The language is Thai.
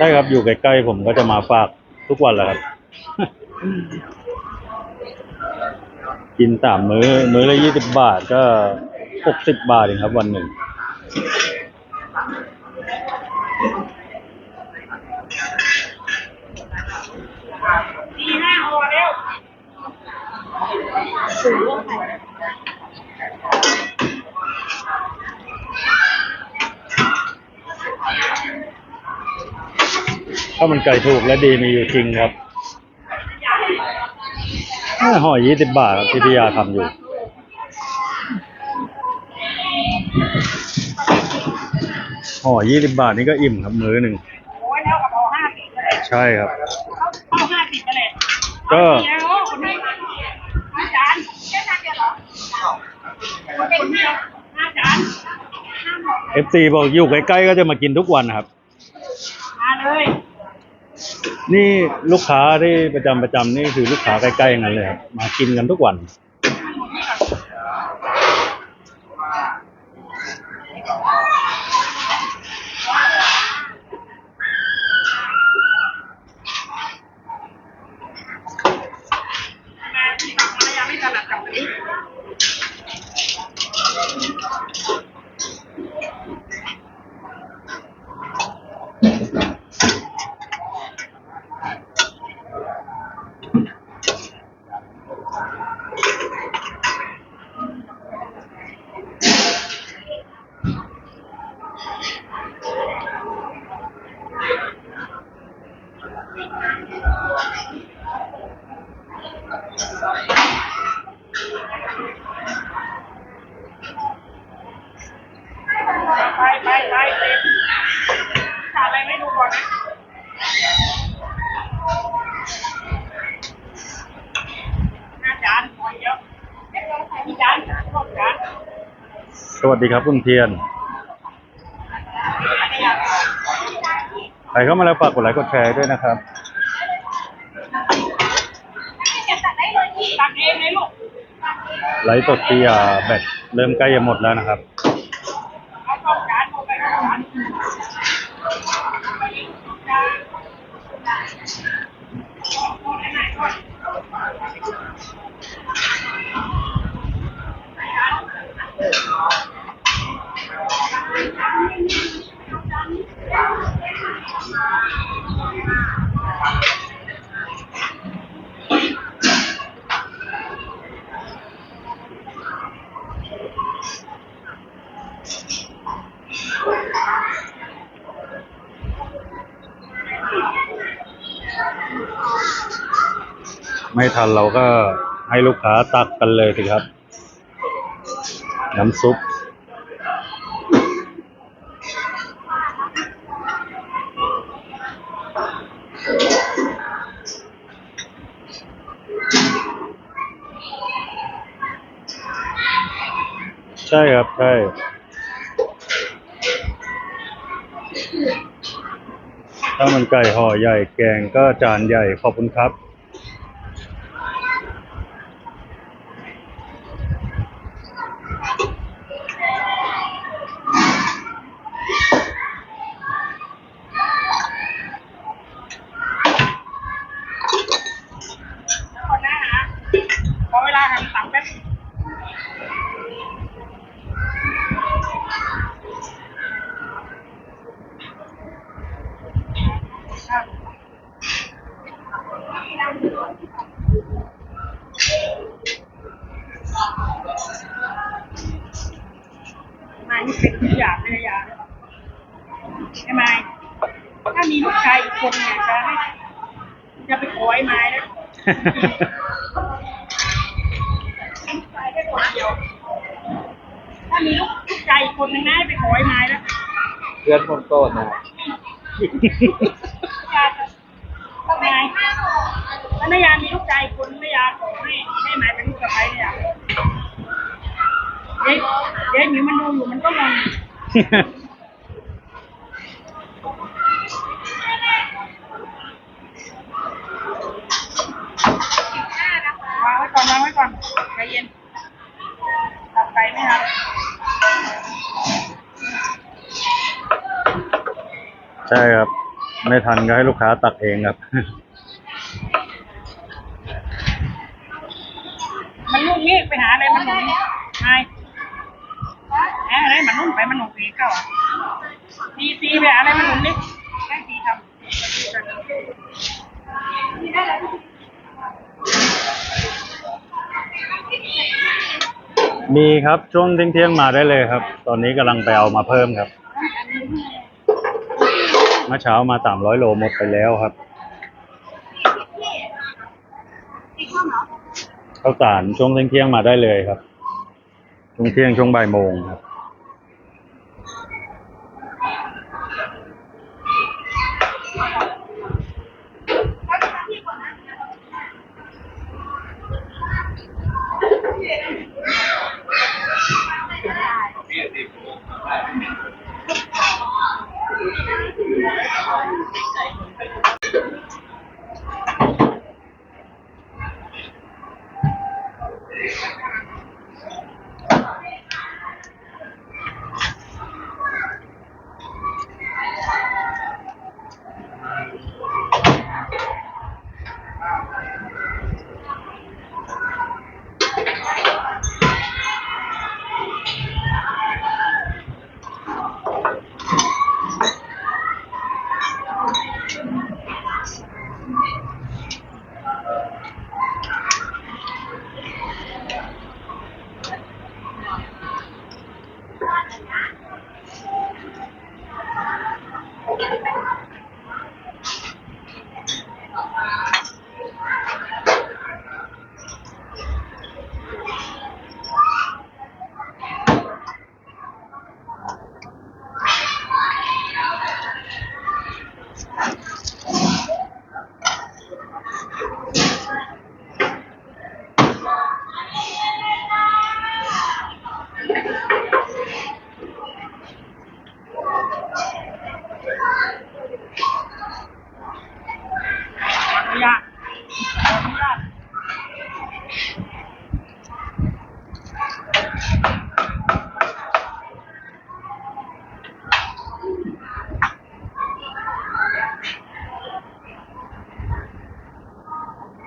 ใช่ครับอยู่ใกล้ๆผมก็จะมาฝากทุกวันแหละครับ กินสามมื้อ มื้อละยี่สิบบาทก็หกสิบบาทเองครับ วันหนึ่งตีห้าออเร็ว ถ้าวมันไก่ถูกและดีมีอยู่จริงครับอ่าห่อยี่สิบบาทครับที่พี่ยาทำอยู่ ห่อยี่สิบบาทนี่ก็อิ่มครับมื้อหนึ่งโอ้ยแล้วกับเอาห้าสิบไปเลยใช่ครับเอาเอาห้าสิบไปเลยก็เดี๋ยวคนนี้อาจารย์แค่จานเดียวเหรอคนเดียวห้าจานห้าหมดเอฟซีบอกอยู่ใกล้ๆก็จะมากินทุกวันนะครับ มาเลย นี่ลูกค้าที่ประจำประจำนี่คือลูกค้าใกล้ๆกันเลยครับมากินกันทุกวัน มาที่ภรรยาไม่ถนัดกับนี้ ไปไปไปเต็มขาดอะไรไม่ดูก่อนนะห้าจานพอเยอะกี่จานหกจาน สวัสดีครับคุณเทียนอันนี้อะใครเข้ามาแล้วฝากกดไลค์กดแชร์ด้วยนะครับตัดได้เลยพี่ตัดเองเลยลูกไลฟ์สดที่อ่าแบตเริ่มใกล้จะหมดแล้วนะครับเอ ไม่ทันเราก็ให้ลูกค้าตักกันเลยสิครับ น้ำซุปใช่ครับ ใช่ถ้ามันไก่ห่อใหญ่แกงก็จานใหญ่ขอบคุณครับ คนเนี่ยจะให้จะไปขอไอ้ไม้นะไปแค่คนเดียวถ้ามีลูกลูกชายอีกคนนึงนะให้ไปขอไอ้ไม้แล้วเพื่อนคนโตนะยาจะทำไมถ้านายามีลูกชายอีกคนนายาขอให้ให้ไม้เป็นลูกสะใภ้เนี่ยเดี๋ยวเดี๋ยวหมิวมันดูอยู่มันก็งง ใช่ครับ ไม่ทันก็ให้ลูกค้าตักเองครับ มันลูกนี้ไปหาอะไรมันหนุนไอ้หาอะไรมันนุ่นไปมันหนุนปีเก้าอะตีตีไปหาอะไรมันหนุนนี่ให้ตีทำมีครับช่วงเที่ยงๆมาได้เลยครับ ตอนนี้กำลังไปเอามาเพิ่มครับเมื่อเช้ามาสามร้อยโลหมดไปแล้วครับข้าวสารช่วงเที่ยงๆมาได้เลยครับ ช่วงเที่ยงช่วงบ่ายโมงครับ อ